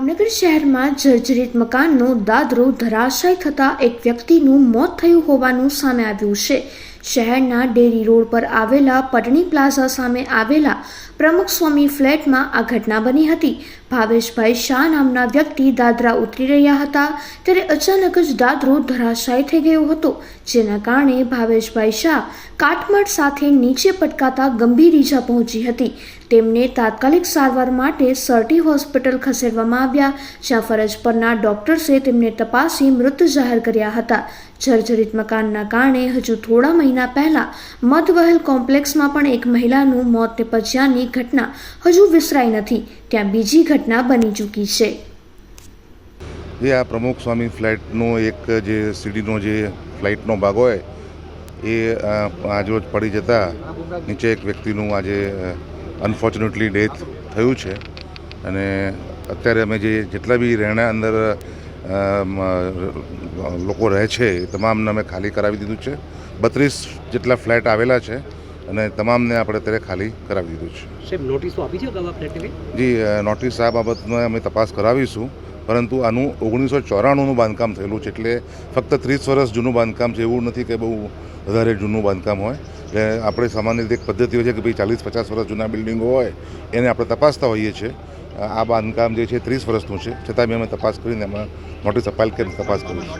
ભાવનગર શહેરમાં જર્જરિત મકાનનો દાદરો ધરાશાય થતાં એક વ્યક્તિનું મોત થયું હોવાનું સામે આવ્યું છે. શહેરના ડેરી રોડ પર આવેલા પટણી પ્લાઝા સામે આવેલા પ્રમુખ સ્વામી ફ્લેટમાં આ ઘટના બની હતી. ભાવેશભાઈ શાહ નામના વ્યક્તિ દાદરા ઉતરી રહ્યા હતા, ત્યારે અચાનક જ દાદરો ધરાશાય થઈ ગયો હતો, જેના કારણે ભાવેશભાઈ શાહ કાટમાળ સાથે નીચે પટકાતા ગંભીર ઈજા પહોંચી હતી. તેમને તાત્કાલિક સારવાર માટે સરટી હોસ્પિટલ ખસેડવામાં આવ્યા, જ્યાં ફરજ પરના ડોક્ટર્સે તેમને તપાસી મૃત જાહેર કર્યા હતા. જર્જરિત મકાનના કારણે હજુ થોડા મહિના પહેલા મધવહેલ કોમ્પ્લેક્સમાં પણ એક મહિલાનું મોત નિપજ્યાની ઘટના હજુ વિસરાઈ નથી. ત્યાં બીજી ઘટના બની ચૂકી છે. એ આ પ્રમુખ સ્વામી ફ્લાઇટનો એક જે સીડીનો જે ફ્લાઇટનો ભાગ હોય, એ આજરોજ પડી જતા નીચે એક વ્યક્તિનું આજે અનફોર્ચ્યુનેટલી ડેથ થયું છે. અને અત્યારે અમે જે જેટલા બી રહેણા અંદર લોકો રહે છે એ તમામને અમે ખાલી કરાવી દીધું છે. બત્રીસ જેટલા ફ્લેટ આવેલા છે અને તમામને આપણે અત્યારે ખાલી કરાવી દીધું છે. સાહેબ નોટિસો આપી છે અગાઉ ફ્લેટની બી? જી નોટિસ આ બાબતમાં અમે તપાસ કરાવીશું. પરંતુ આનું ઓગણીસો ચોરાણુંનું બાંધકામ થયેલું છે. એટલે ફક્ત ત્રીસ વર્ષ જૂનું બાંધકામ છે. એવું નથી કે બહુ વધારે જૂનું બાંધકામ હોય. એટલે આપણે સામાન્ય રીતે એક પદ્ધતિ હોય છે કે ભાઈ ચાલીસ પચાસ વર્ષ જૂના બિલ્ડિંગો હોય એને આપણે તપાસતા હોઈએ છીએ. આ બાંધકામ જે છે ત્રીસ વર્ષનું છે. છતાં બી અમે તપાસ કરીને એમાં નોટિસ અપાયેલ કે તપાસ કરીશું.